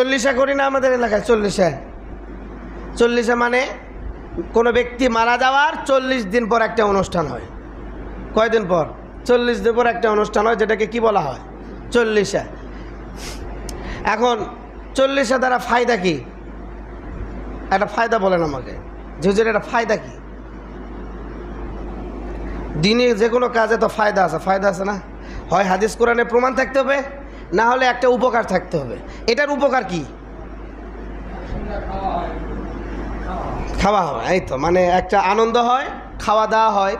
চল্লিশে করি না আমাদের এলাকায়, চল্লিশে। চল্লিশে মানে কোনো ব্যক্তি মারা যাওয়ার চল্লিশ দিন পর একটা অনুষ্ঠান হয়। কয়দিন পর? চল্লিশ দিন পর একটা অনুষ্ঠান হয়, যেটাকে কি বলা হয়? চল্লিশে। এখন চল্লিশে দ্বারা ফায়দা কি? একটা ফায়দা বলেন আমাকে। ঝুজুর একটা ফায়দা কি? দিনে যে কোনো কাজে তো ফায়দা আছে ফায়দা আছে না? হয় হাদিস কোরআনে প্রমাণ থাকতে হবে? না হলে একটা উপকার থাকতে হবে। এটার উপকার কি? খাওয়া হয় এই তো। মানে একটা আনন্দ হয়, খাওয়া দাওয়া হয়,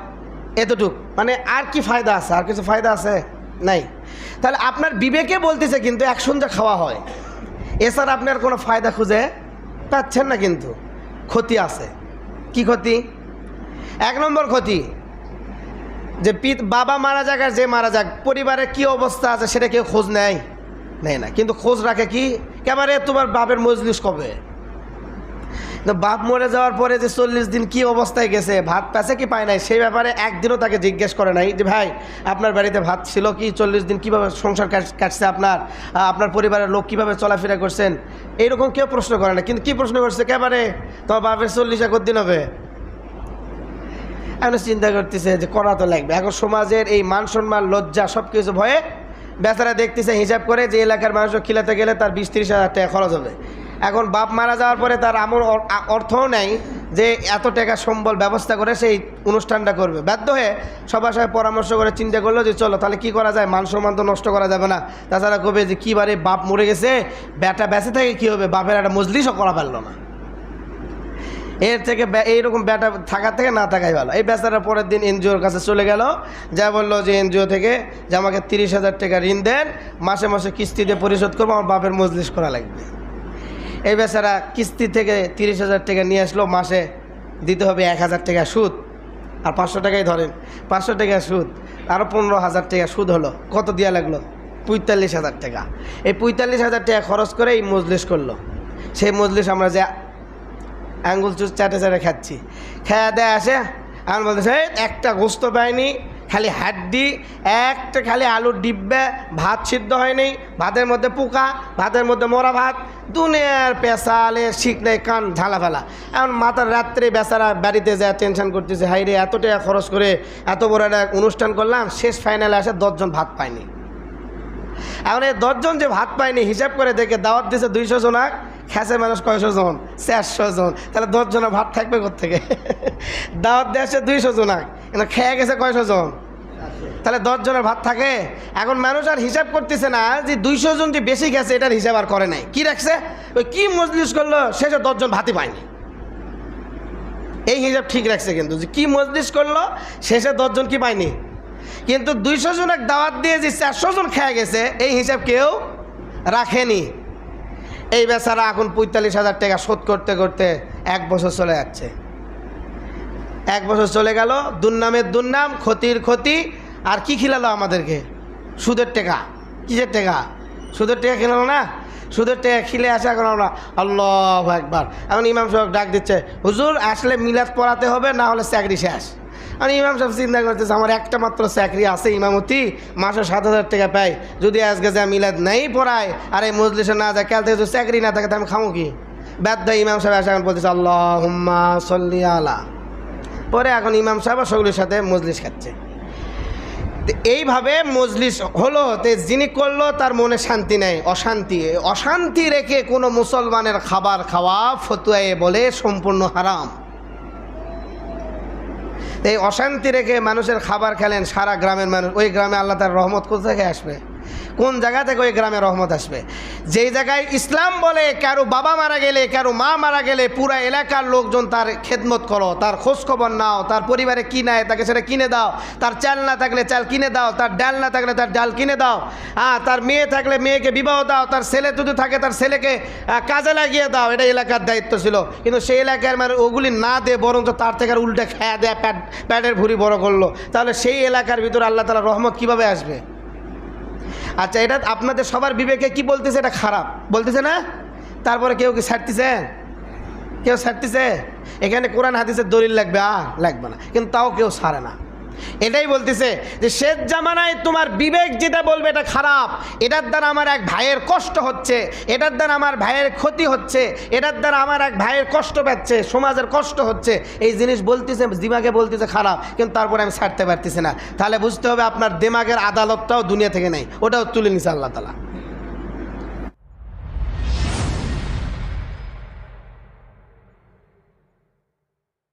এতটুক। মানে আর কি ফায়দা আছে? আর কিছু ফায়দা আছে? নাই। তাহলে আপনার বিবেকে বলতেছে কিন্তু এক একসঙ্গে খাওয়া হয়। এছাড়া আপনার কোনো ফায়দা খুঁজে পাচ্ছেন না কিন্তু। ক্ষতি আছে। কি ক্ষতি? এক নম্বর ক্ষতি, যে পিত, বাবা মারা যাক আর যে মারা যাক, পরিবারের কি অবস্থা আছে সেটা কেউ খোঁজ নেয়? নেয় না। কিন্তু খোঁজ রাখে কি? কেবারে তোমার বাপের মজলিস কবে? বাপ মরে যাওয়ার পরে যে চল্লিশ দিন কি অবস্থায় গেছে, ভাত পেছে কি পায় নাই, সেই ব্যাপারে একদিনও তাকে জিজ্ঞেস করে নাই যে, ভাই, আপনার বাড়িতে ভাত ছিল কি? চল্লিশ দিন কীভাবে সংসার কাট- কাটছে আপনার? আপনার পরিবারের লোক কীভাবে চলাফেরা করছেন? এইরকম কেউ প্রশ্ন করে না। কিন্তু কি প্রশ্ন করছে? একেবারে তোমার বাপের চল্লিশ এক দিন হবে? এখন চিন্তা করতেছে যে, করা তো লাগবে। এখন সমাজের এই মান সম্মান লজ্জা সব কিছু ভয়ে বেচারা দেখতেছে, হিসাব করে যে এলাকার মানুষ খিলাতে গেলে তার বিশ ত্রিশ হাজার টাকা খরচ হবে। এখন বাপ মারা যাওয়ার পরে তার আমর অর- আ- অর্থও নেই যে এত টাকা সম্বল ব্যবস্থা করে সেই অনুষ্ঠানটা করবে। বাধ্য হয়ে সবার সাথে পরামর্শ করে চিন্তা করল যে চলো, তাহলে কি করা যায়? মান সম্মান তো নষ্ট করা যাবে না। তাছাড়া কবে যে কী বারে বাপ মরে গেছে, বেটা বেঁচে থেকে কী হবে? বাপের একটা মজলিসও করা পারল না। এর থেকে এইরকম ব্যাটা থাকার থেকে না থাকাই ভালো। এই বেচারা পরের দিন এনজিওর কাছে চলে গেল, যা বলল যে এনজিও থেকে যে আমাকে তিরিশ হাজার টাকা ঋণ দেন, মাসে মাসে কিস্তিতে পরিশোধ করব, আমার বাপের মজলিস করা লাগবে। এই বেচারা কিস্তি থেকে তিরিশ হাজার টাকা নিয়ে আসলো, মাসে দিতে হবে এক হাজার টাকা সুদ। আর পাঁচশো টাকাই ধরেন, পাঁচশো টাকা সুদ আরও পনেরো হাজার টাকা সুদ হলো। কত দেওয়া লাগল? পঁয়তাল্লিশ হাজার টাকা। এই পঁয়তাল্লিশ হাজার টাকা খরচ করে এই মজলিস করল। সেই মজলিস আমরা যে আঙ্গুল চুষ চাটে চাটে খাচ্ছি। খেয়া দেয় আসে আমার বলতেছে "এই, একটা গোস্ত পায়নি খালি হাড্ডি একটা খালি আলুর ডিব্বে ভাত সিদ্ধ হয়নি ভাতের মধ্যে পোকা ভাতের মধ্যে মরা ভাত দুনিয়ার পেশালে শিখ নেই কান ঝালা ফেলা। এখন মাথার রাত্রে বেচারা বাড়িতে যায় টেনশন করতেছে হাই রে এত টাকা খরচ করে এত বড় একটা অনুষ্ঠান করলাম শেষ ফাইনালে আসে দশজন ভাত পায়নি এখন এই দশজন যে ভাত পায়নি হিসাব করে দেখে দাওয়াত দিছে দুইশো জনাক খেসে মানুষ কয়শো জন? চারশো জন। তাহলে দশজনের ভাত থাকবে থেকে দাওয়াত আসছে দুইশো জনাক কিন্তু খেয়ে গেছে কয়শো জন? তাহলে দশজনের ভাত থাকে? এখন মানুষ আর হিসাব করতেছে না যে দুইশো জন যে বেশি গেছে, এটার হিসাব আর করে নাই। কি রাখছে? ওই কি মজলিস করল শেষে দশজন ভাতই পায়নি। এই হিসাব ঠিক রাখছে কিন্তু যে কি মজলিস করল শেষে দশজন কি পায়নি। কিন্তু দুইশো জন এক দাওয়াত দিয়ে যে চারশো জন খেয়ে গেছে, এই হিসাব কেউ রাখেনি। এই বেচারা এখন পঁয়তাল্লিশ হাজার টাকা শোধ করতে করতে এক বছর চলে যাচ্ছে। এক বছর চলে গেল, দুর্নামের দুর্নাম, ক্ষতির ক্ষতি। আর কি খিলালো আমাদেরকে? সুদের টাকা। কিসের টাকা? সুদের টাকা খেলালো না? সুদের টাকা খিলে আসে এখন আমরা, আল্লাহ একবার এখন ইমাম সাহেব ডাক দিচ্ছে, হুজুর, আসলে মিলাদ পড়াতে হবে, না হলে চাকরি শেষ। আর ইমাম সাহেব চিন্তা করতেছে, আমার একটা মাত্র চাকরি আছে, ইমামতি, মাসে সাত হাজার টাকা পাই। যদি আজকে যা মিলাদ নাই পড়ায় আর এই মজলিসে না যায়, কাল থেকে যদি চাকরি না থাকে আমি খামো কি? বাধ্য ইমাম সাহেব আসে এখন বলতেছে আল্লাহ হুম্মা সল্লি আলা। পরে এখন ইমাম সাহেব সগুলির সাথে মজলিস খাচ্ছে। এইভাবে মজলিস হলো, তে যিনি করল, তার মনে শান্তি নেই, অশান্তি। অশান্তি রেখে কোনো মুসলমানের খাবার খাওয়া, ফতুয়ায়ে বলে সম্পূর্ণ হারাম। এই অশান্তি রেখে মানুষের খাবার খেলেন সারা গ্রামের মানুষ। ওই গ্রামে আল্লাহ তার রহমত কোথা থেকে আসবে? কোন জায়গা থেকে ওই গ্রামে রহমত আসবে? যেই জায়গায় ইসলাম বলে কারও বাবা মারা গেলে, কারও মা মারা গেলে পুরা এলাকার লোকজন তার খেদমত করো, তার খোঁজখবর নাও, তার পরিবারে কী নেয় তাকে সেটা কিনে দাও, তার চাল না থাকলে চাল কিনে দাও, তার ডাল না থাকলে তার ডাল কিনে দাও হ্যাঁ তার মেয়ে থাকলে মেয়েকে বিবাহ দাও, তার ছেলে যদি থাকে তার ছেলেকে কাজে লাগিয়ে দাও, এটা এলাকার দায়িত্ব ছিল। কিন্তু সেই এলাকার মানে ওগুলি না দিয়ে বরঞ্চ তার থেকে আর উল্টে খেয়া দেয়া প্যাট, প্যাটের ভুড়ি বড় করল। তাহলে সেই এলাকার ভিতরে আল্লাহ তালা রহমত কীভাবে আসবে? আচ্ছা এটা আপনাদের সবার বিবেকে কি বলতেছে? এটা খারাপ। বলতেছে না? তারপরে কেউ কি ছাড়তেছে? কেউ ছাড়তেছে? এখানে কোরআন হাদিসের দলিল লাগবে? আ লাগবে না। কিন্তু তাও কেউ ছাড়ে না। এটাই বলতেছে যে শেষ জামানায় তোমার বিবেক যেটা বলবে এটা খারাপ। এটার দ্বারা আমার এক ভাইয়ের কষ্ট হচ্ছে, এটার দ্বারা আমার ভাইয়ের ক্ষতি হচ্ছে, এটার দ্বারা আমার এক ভাইয়ের কষ্ট পাচ্ছে, সমাজের কষ্ট হচ্ছে। এই জিনিস বলতেছে, দিমাগে বলতেছে খারাপ, কিন্তু তারপরে আমি ছাড়তে পারতেছি না। তাহলে বুঝতে হবে আপনার দিমাগের আদালতটাও দুনিয়া থেকে নেই, ওটাও তুলে নিছে আল্লাহ তালা